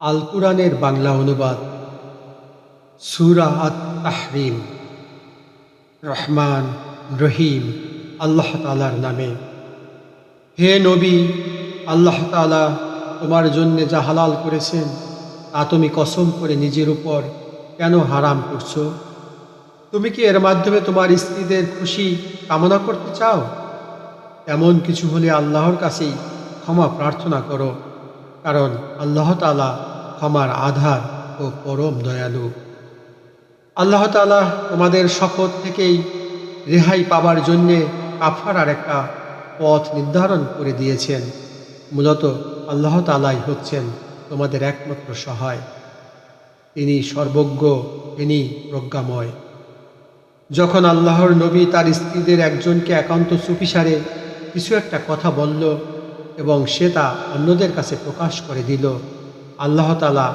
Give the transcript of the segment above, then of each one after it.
আল কুরআনের বাংলা অনুবাদ, সুরা আত তাহরিম রহমান, রহিম, আল্লাহ তালার নামে। হে নবী, আল্লাহ তালা তোমার জন্যে যা হালাল করেছেন, তা তুমি কসম করে নিজের উপর কেন হারাম করছ? তুমি কি এর মাধ্যমে তোমার স্ত্রীদের খুশি কামনা করতে চাও? এমন কিছু হলে আল্লাহর কাছেই ক্ষমা প্রার্থনা করো, কারণ আল্লাহ তালা ক্ষমার আধার ও পরম দয়ালু। আল্লাহ তালা তোমাদের শপথ থেকেই রেহাই পাবার জন্যে কাফারার একটা পথ নির্ধারণ করে দিয়েছেন। মূলত আল্লাহ তালাই হচ্ছেন তোমাদের একমাত্র সহায়। তিনি সর্বজ্ঞ, তিনি প্রজ্ঞাময়। যখন আল্লাহর নবী তার স্ত্রীদের একজনকে একান্ত চুপিসারে কিছু একটা কথা বলল এবং সে তা অন্যদের কাছে প্রকাশ করে দিল আল্লাহ তালা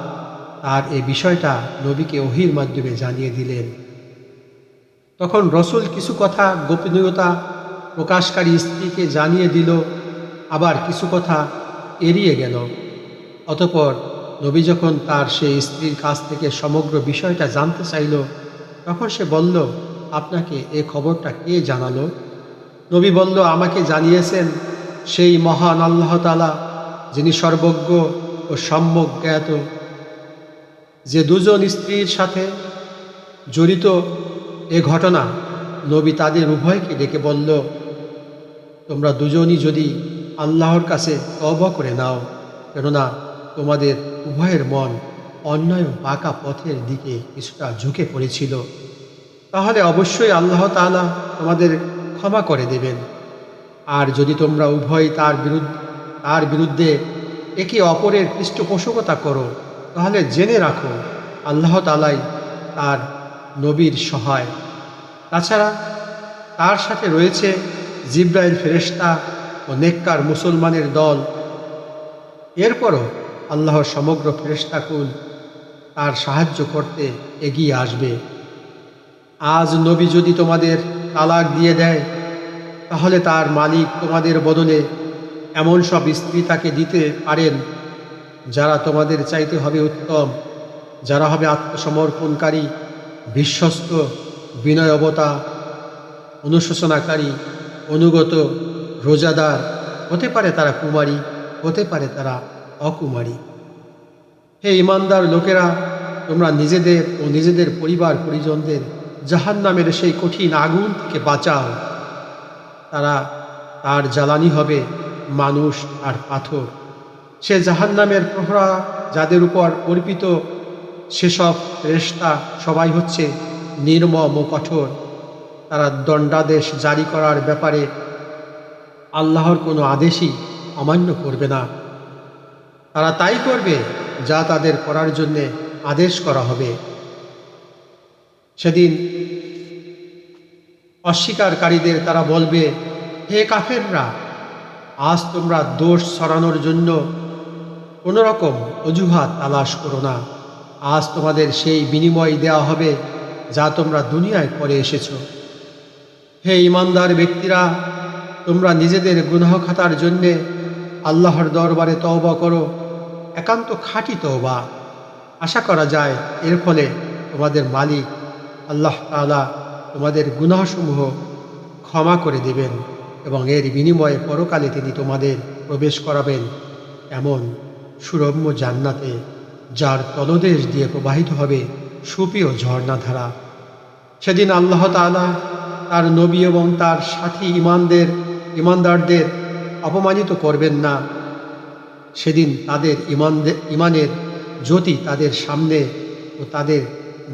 তার এই বিষয়টা নবীকে ওহির মাধ্যমে জানিয়ে দিলেন। তখন রসুল কিছু কথা গোপনীয়তা প্রকাশকারী স্ত্রীকে জানিয়ে দিল, আবার কিছু কথা এড়িয়ে গেল। অতপর নবী যখন তার সেই স্ত্রীর কাছ থেকে সমগ্র বিষয়টা জানতে চাইল, তখন সে বলল, আপনাকে এ খবরটা কে জানালো? নবী বলল, আমাকে জানিয়েছেন সেই মহান আল্লাহ তালা যিনি সর্বজ্ঞ ও সম্যক জ্ঞাত। যে দুজন স্ত্রীর সাথে জড়িত এ ঘটনা নবী তাদের উভয়কে ডেকে বলল, তোমরা দুজনই যদি আল্লাহর কাছে তব করে নাও, কেননা তোমাদের উভয়ের মন অন্যায় বাঁকা পথের দিকে কিছুটা ঝুঁকে পড়েছিল। তাহলে অবশ্যই আল্লাহ তাআলা তোমাদের ক্ষমা করে দেবেন। আর যদি তোমরা উভয় তার বিরুদ্ধে তার বিরুদ্ধে একে অপরের পৃষ্ঠপোষকতা করো, তাহলে জেনে রাখো আল্লাহ তালাই তার নবীর সহায়। তাছাড়া তার সাথে রয়েছে জিব্রাইল ফেরেশতা ও নেককার মুসলমানের দল। এরপরও আল্লাহর সমগ্র ফেরেশতাকুল তার সাহায্য করতে এগিয়ে আসবে। আজ নবী যদি তোমাদের তালাক দিয়ে দেয়, তাহলে তার মালিক তোমাদের বদলে এমন সব স্ত্রী তাকে দিতে পারেন, যারা তোমাদের চাইতে হবে উত্তম, যারা হবে আত্মসমর্পণকারী, বিশ্বস্ত, বিনয়বতা, অনুশোচনাকারী, অনুগত, রোজাদার, হতে পারে তারা কুমারী, হতে পারে তারা অকুমারী। হে ইমানদার লোকেরা, তোমরা নিজেদের ও নিজেদের পরিবার পরিজনদের জাহান নামের সেই কঠিন আগুন থেকে বাঁচাও। তারা তার জ্বালানি হবে মানুষ আর পাথর। সে জাহান নামের প্রহরা যাদের উপর অর্পিত সেসব রেস্তা সবাই হচ্ছে নির্মম ও কঠোর। তারা দণ্ডাদেশ জারি করার ব্যাপারে আল্লাহর কোনো আদেশই অমান্য করবে না। তারা তাই করবে যা তাদের করার জন্যে আদেশ করা হবে। সেদিন অস্বীকারীদের তারা বলবে, হে কাফেররা আজ তোমরা দোষ সরানোর জন্য কোনো রকম অজুহাত তালাশ করো না। আজ তোমাদের সেই বিনিময় দেওয়া হবে যা তোমরা দুনিয়ায় করে এসেছ। হে ইমানদার ব্যক্তিরা, তোমরা নিজেদের গুনাহ খাতার জন্যে আল্লাহর দরবারে তওবা করো। একান্ত খাঁটি তওবা। আশা করা যায় এর ফলে তোমাদের মালিক আল্লাহ তালা তোমাদের গুনাহসমূহ ক্ষমা করে দেবেন। এবং এর বিনিময়ে পরকালে তিনি তোমাদের প্রবেশ করাবেন এমন সুরম্য জান্নাতে, যার তলদেশ দিয়ে প্রবাহিত হবে সুপ্রিয় ঝর্ণাধারা। সেদিন আল্লাহ তালা তার নবী এবং তার সাথী ইমানদের ইমানদারদের অপমানিত করবেন না। সেদিন তাদের ইমানদের ইমানের জ্যোতি তাদের সামনে ও তাদের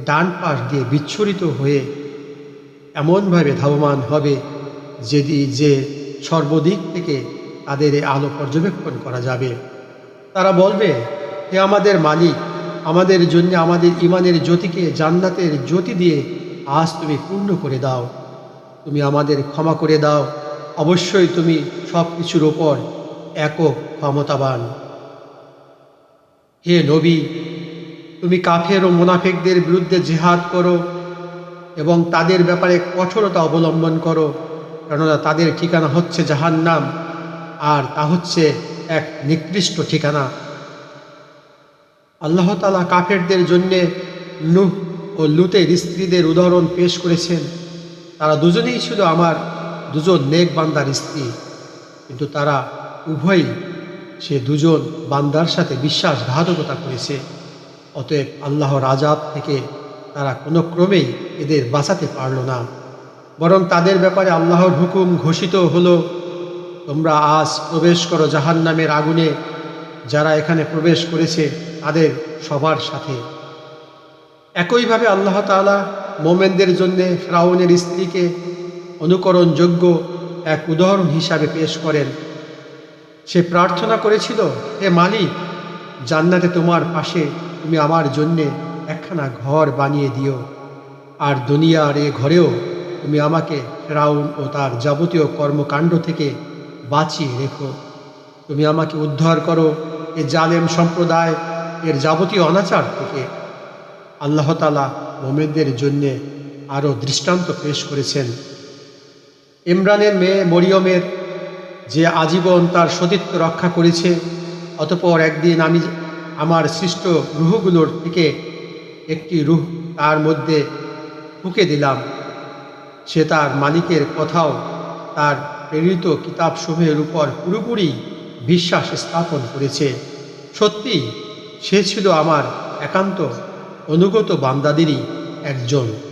ডান পাশ দিয়ে বিচ্ছুরিত হয়ে এমনভাবে ধাবমান হবে যেদি যে সর্বদিক থেকে তাদের আলো পর্যবেক্ষণ করা যাবে। তারা বলবে, হে আমাদের মালিক, আমাদের জন্য আমাদের ইমানের জ্যোতিকে জান্নাতের জ্যোতি দিয়ে আজ তুমি পূর্ণ করে দাও। তুমি আমাদের ক্ষমা করে দাও। অবশ্যই তুমি সব কিছুর ওপর একক ক্ষমতাবান। হে নবী, তুমি কাফের ও মোনাফেকদের বিরুদ্ধে জেহাদ করো এবং তাদের ব্যাপারে কঠোরতা অবলম্বন করো। কেননা তাদের ঠিকানা হচ্ছে জাহান্নাম, আর তা হচ্ছে এক নিকৃষ্ট ঠিকানা। আল্লাহ তালা কাফেরদের জন্যে নুহ ও লুতের স্ত্রীদের উদাহরণ পেশ করেছেন। তারা দুজনেই ছিল আমার দুজন নেক বান্দার স্ত্রী, কিন্তু তারা উভয়ই সে দুজন বান্দার সাথে বিশ্বাসঘাতকতা করেছে। অতএব আল্লাহর আজাব থেকে তারা কোনো ক্রমেই এদের বাঁচাতে পারল না। বরং তাদের ব্যাপারে আল্লাহর হুকুম ঘোষিত হলো, তোমরা আজ প্রবেশ করো জাহান্নামের আগুনে, যারা এখানে প্রবেশ করেছে তাদের সবার সাথে। একইভাবে আল্লাহ তাআলা মোমেনদের জন্যে ফ্রাউনের স্ত্রীকে অনুকরণযোগ্য এক উদাহরণ হিসাবে পেশ করেন। সে প্রার্থনা করেছিল, হে মালিক, জান্নাতে তোমার পাশে তুমি আমার জন্যে একখানা ঘর বানিয়ে দিও, আর দুনিয়ার এ ঘরেও তুমি আমাকে ফেরাউন ও তার যাবতীয় কর্মকাণ্ড থেকে বাঁচিয়ে রেখো। তুমি আমাকে উদ্ধার করো এ জালেম সম্প্রদায় এর যাবতীয় অনাচার থেকে। আল্লাহ তালা মোমেনদের জন্যে আরও দৃষ্টান্ত পেশ করেছেন। ইমরানের মেয়ে মরিয়মের যে আজীবন তার সতীত্ব রক্ষা করেছে, অতপর একদিন আমি আমার সৃষ্ট রুহগুলোর থেকে একটি রুহ তার মধ্যে ফুঁকে দিলাম। সে তার মালিকের কথাও তার প্রেরিত কিতাবসমূহের উপর পুরোপুরি বিশ্বাস স্থাপন করেছে। সত্যি, সে ছিল আমার একান্ত অনুগত বান্দাদেরই একজন।